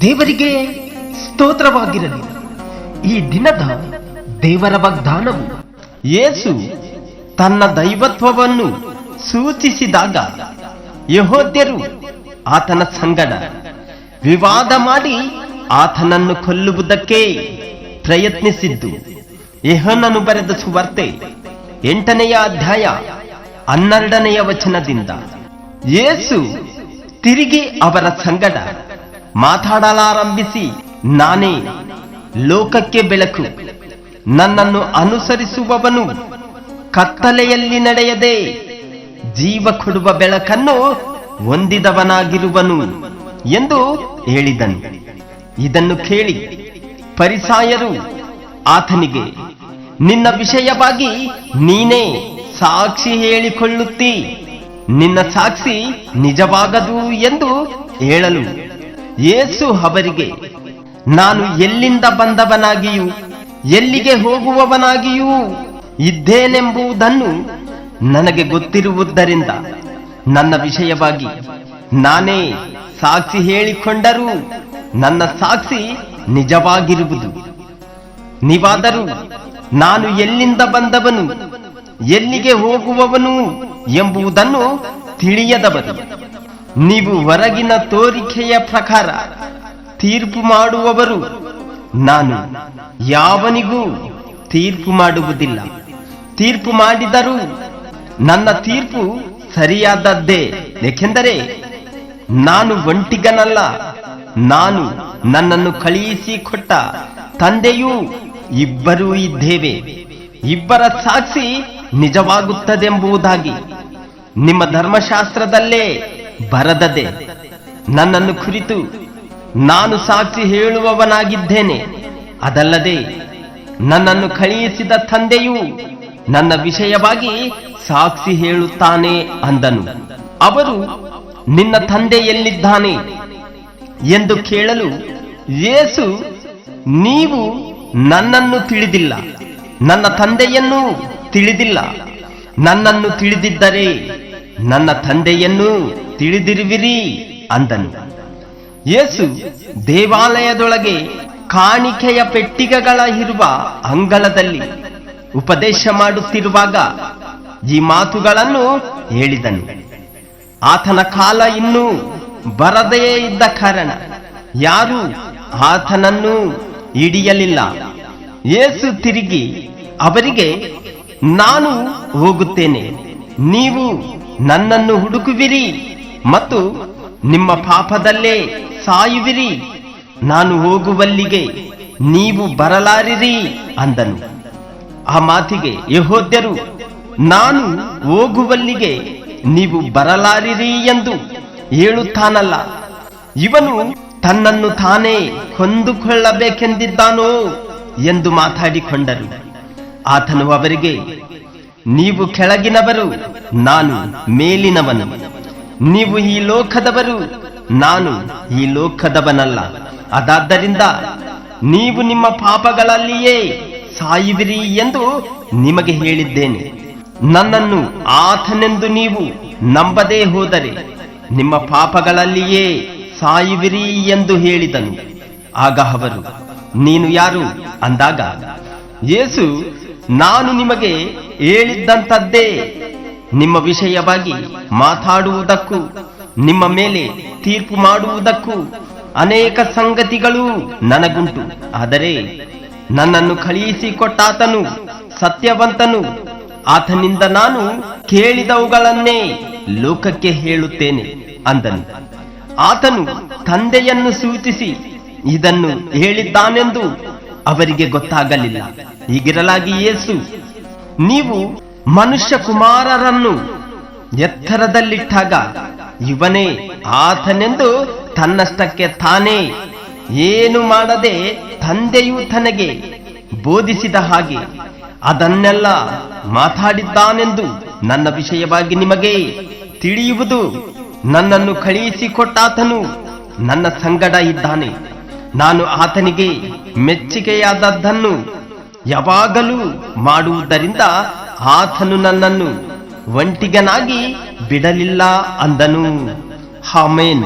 ದೇವರಿಗೆ ಸ್ತೋತ್ರವಾಗಿರಲಿ. ಈ ದಿನದ ದೇವರ ವಾಗ್ದಾನವು ಯೇಸು ತನ್ನ ದೈವತ್ವವನ್ನು ಸೂಚಿಸಿದಾಗ ಯಹೋದ್ಯರು ಆತನ ಸಂಗಡ ವಿವಾದ ಮಾಡಿ ಆತನನ್ನು ಕೊಲ್ಲುವುದಕ್ಕೆ ಪ್ರಯತ್ನಿಸಿದ್ದು. ಯಹನನ್ನು ಬರೆದ ಸುವಾರ್ತೆ ಎಂಟನೆಯ ಅಧ್ಯಾಯ ಹನ್ನೆರಡನೆಯ ವಚನದಿಂದ ಯೇಸು ತಿರುಗಿ ಅವರ ಸಂಗಡ ಮಾತಾಡಲಾರಂಭಿಸಿ, ನಾನೇ ಲೋಕಕ್ಕೆ ಬೆಳಕು, ನನ್ನನ್ನು ಅನುಸರಿಸುವವನು ಕತ್ತಲೆಯಲ್ಲಿ ನಡೆಯದೆ ಜೀವ ಕೊಡುವ ಬೆಳಕನ್ನು ಹೊಂದಿದವನಾಗಿರುವನು ಎಂದು ಹೇಳಿದನು. ಇದನ್ನು ಕೇಳಿ ಪರಿಸಾಯರು ಆತನಿಗೆ, ನಿನ್ನ ವಿಷಯವಾಗಿ ನೀನೇ ಸಾಕ್ಷಿ ಹೇಳಿಕೊಳ್ಳುತ್ತಿ. ನಿನ್ನ ಸಾಕ್ಷಿ ನಿಜವಾಗದು ಎಂದು ಹೇಳಲು ಯೇಸು ಅವರಿಗೆ, ನಾನು ಎಲ್ಲಿಂದ ಬಂದವನಾಗಿಯೂ, ಎಲ್ಲಿಗೆ ಹೋಗುವವನಾಗಿಯೂ ಇದ್ದೇನೆಂಬುದನ್ನು ನನಗೆ ಗೊತ್ತಿರುವುದರಿಂದ ನನ್ನ ವಿಷಯವಾಗಿ ನಾನೇ ಸಾಕ್ಷಿ ಹೇಳಿಕೊಂಡರೂ ನನ್ನ ಸಾಕ್ಷಿ ನಿಜವಾಗಿರುವುದು. ನೀವಾದರೂ ನಾನು ಎಲ್ಲಿಂದ ಬಂದವನು? ಎಲ್ಲಿಗೆ ಹೋಗುವವನು ಎಂಬುದನ್ನು ತಿಳಿಯದವರು ನೀವು ಹೊರಗಿನ ತೋರಿಕೆಯ ಪ್ರಕಾರ ತೀರ್ಪು ಮಾಡುವವರು ನಾನು. ಯಾವನಿಗೂ ತೀರ್ಪು ಮಾಡುವುದಿಲ್ಲ. ತೀರ್ಪು ಮಾಡಿದರೂ ನನ್ನ ತೀರ್ಪು ಸರಿಯಾದದ್ದೇ. ಏಕೆಂದರೆ ನಾನು ಒಂಟಿಗನಲ್ಲ. ನಾನು ನನ್ನನ್ನು ಕಳುಹಿಸಿಕೊಟ್ಟ ತಂದೆಯೂ ಇಬ್ಬರೂ ಇದ್ದೇವೆ. ಇಬ್ಬರ ಸಾಕ್ಷಿ ನಿಜವಾಗುತ್ತದೆಂಬುದಾಗಿ ನಿಮ್ಮ ಧರ್ಮಶಾಸ್ತ್ರದಲ್ಲೇ ಬರದದೆ. ನನ್ನನ್ನು ಕುರಿತು ನಾನು ಸಾಕ್ಷಿ ಹೇಳುವವನಾಗಿದ್ದೇನೆ. ಅದಲ್ಲದೆ ನನ್ನನ್ನು ಕಳುಹಿಸಿದ ತಂದೆಯು ನನ್ನ ವಿಷಯವಾಗಿ ಸಾಕ್ಷಿ ಹೇಳುತ್ತಾನೆ ಅಂದನು. ಅವರು, ನಿನ್ನ ತಂದೆ ಎಲ್ಲಿದ್ದಾನೆ? ಎಂದು ಕೇಳಲು, ಯೇಸು, ನೀವು ನನ್ನನ್ನು ತಿಳಿದಿಲ್ಲ. ನನ್ನ ತಂದೆಯನ್ನು ತಿಳಿದಿಲ್ಲ. ನನ್ನನ್ನು ತಿಳಿದಿದ್ದರೆ ನನ್ನ ತಂದೆಯನ್ನು ತಿಳಿದಿರುವಿರಿ ಅಂದನು. ಯೇಸು ದೇವಾಲಯದೊಳಗೆ ಕಾಣಿಕೆಯ ಪೆಟ್ಟಿಗೆಗಳ ಇರುವ ಅಂಗಳದಲ್ಲಿ ಉಪದೇಶ ಮಾಡುತ್ತಿರುವಾಗ ಈ ಮಾತುಗಳನ್ನು ಹೇಳಿದನು. ಆತನ ಕಾಲ ಇನ್ನೂ ಬರದೇ ಇದ್ದ ಕಾರಣ ಯಾರು ಆತನನ್ನು ಹಿಡಿಯಲಿಲ್ಲ. ಯೇಸು ತಿರುಗಿ ಅವರಿಗೆ ನಾನು ಹೋಗುತ್ತೇನೆ. ನೀವು ನನ್ನನ್ನು ಹುಡುಕುವಿರಿ ಮತ್ತು ನಿಮ್ಮ ಪಾಪದಲ್ಲೇ ಸಾಯುವಿರಿ. ನಾನು ಹೋಗುವಲ್ಲಿಗೆ ನೀವು ಬರಲಾರಿರಿ ಅಂದನು. ಆ ಮಾತಿಗೆ ಯಹೋದ್ಯರು, ನಾನು ಹೋಗುವಲ್ಲಿಗೆ ನೀವು ಬರಲಾರಿರಿ ಎಂದು ಹೇಳುತ್ತಾನಲ್ಲ. ಇವನು ತನ್ನನ್ನು ತಾನೇ ಕೊಂದುಕೊಳ್ಳಬೇಕೆಂದಿದ್ದಾನೋ ಎಂದು ಮಾತಾಡಿಕೊಂಡರು. ಆತನು ಅವರಿಗೆ, ನೀವು ಕೆಳಗಿನವರು, ನಾನು ಮೇಲಿನವನು. ನೀವು ಈ ಲೋಕದವರು, ನಾನು ಈ ಲೋಕದವನಲ್ಲ. ಅದಾದ್ದರಿಂದ ನೀವು ನಿಮ್ಮ ಪಾಪಗಳಲ್ಲಿಯೇ ಸಾಯುವಿರಿ ಎಂದು ನಿಮಗೆ ಹೇಳಿದ್ದೇನೆ. ನನ್ನನ್ನು ಆತನೆಂದು ನೀವು ನಂಬದೇ ಹೋದರೆ ನಿಮ್ಮ ಪಾಪಗಳಲ್ಲಿಯೇ ಸಾಯುವಿರಿ ಎಂದು ಹೇಳಿದನು. ಆಗ ಅವರು, ನೀನು ಯಾರು? ಅಂದಾಗ, ಯೇಸು ನಾನು ನಿಮಗೆ ಹೇಳಿದ್ದಂಥದ್ದೇ ನಿಮ್ಮ ವಿಷಯವಾಗಿ ಮಾತಾಡುವುದಕ್ಕೂ, ನಿಮ್ಮ ಮೇಲೆ ತೀರ್ಪು ಮಾಡುವುದಕ್ಕೂ ಅನೇಕ ಸಂಗತಿಗಳು ನನಗುಂಟು. ಆದರೆ ನನ್ನನ್ನು ಕಳುಹಿಸಿಕೊಟ್ಟಾತನು ಸತ್ಯವಂತನು. ಆತನಿಂದ ನಾನು ಕೇಳಿದವುಗಳನ್ನೇ ಲೋಕಕ್ಕೆ ಹೇಳುತ್ತೇನೆ ಅಂದನು. ಆತನು ತಂದೆಯನ್ನು ಸೂಚಿಸಿ ಇದನ್ನು ಹೇಳಿದ್ದಾನೆಂದು ಅವರಿಗೆ ಗೊತ್ತಾಗಲಿಲ್ಲ. ಹೀಗಿರಲಾಗಿ ಯೇಸು, ನೀವು ಮನುಷ್ಯ ಕುಮಾರರನ್ನು ಎತ್ತರದಲ್ಲಿಟ್ಟಾಗ ಇವನೇ ಆತನೆಂದು ತನ್ನಷ್ಟಕ್ಕೆ ತಾನೇ ಏನು ಮಾಡದೆ ತಂದೆಯು ತನಗೆ ಬೋಧಿಸಿದ ಹಾಗೆ ಅದನ್ನೆಲ್ಲ ಮಾತಾಡಿದ್ದಾನೆಂದು ನನ್ನ ವಿಷಯವಾಗಿ ನಿಮಗೆ ತಿಳಿಯುವುದು ನನ್ನನ್ನು ಕಳುಹಿಸಿಕೊಟ್ಟಾತನು. ನನ್ನ ಸಂಗಡ ಇದ್ದಾನೆ. ನಾನು ಆತನಿಗೆ ಮೆಚ್ಚುಗೆಯಾದದ್ದನ್ನು ಯಾವಾಗಲೂ ಮಾಡುವುದರಿಂದ ಆತನು ನನ್ನನ್ನು ಒಂಟಿಗನಾಗಿ ಬಿಡಲಿಲ್ಲ ಅಂದನು. ಹಾಮೇನ್